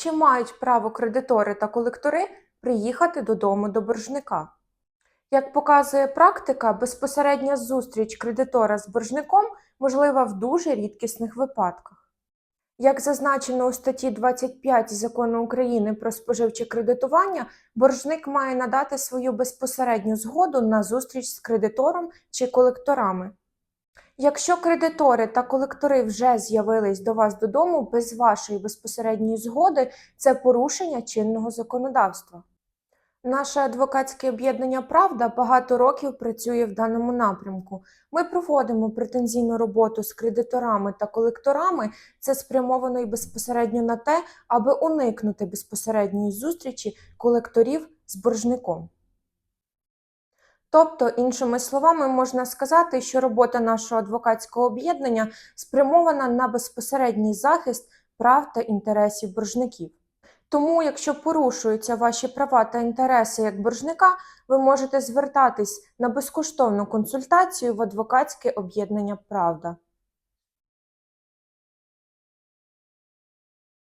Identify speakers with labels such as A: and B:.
A: Чи мають право кредитори та колектори приїхати додому до боржника? Як показує практика, безпосередня зустріч кредитора з боржником можлива в дуже рідкісних випадках. Як зазначено у статті 25 Закону України про споживче кредитування, боржник має надати свою безпосередню згоду на зустріч з кредитором чи колекторами. Якщо кредитори та колектори вже з'явились до вас додому без вашої безпосередньої згоди, це порушення чинного законодавства. Наше адвокатське об'єднання Правда багато років працює в даному напрямку. Ми проводимо претензійну роботу з кредиторами та колекторами. Це спрямовано і безпосередньо на те, аби уникнути безпосередньої зустрічі колекторів з боржником. Тобто, іншими словами, можна сказати, що робота нашого адвокатського об'єднання спрямована на безпосередній захист прав та інтересів боржників. Тому, якщо порушуються ваші права та інтереси як боржника, ви можете звертатись на безкоштовну консультацію в адвокатське об'єднання Правда.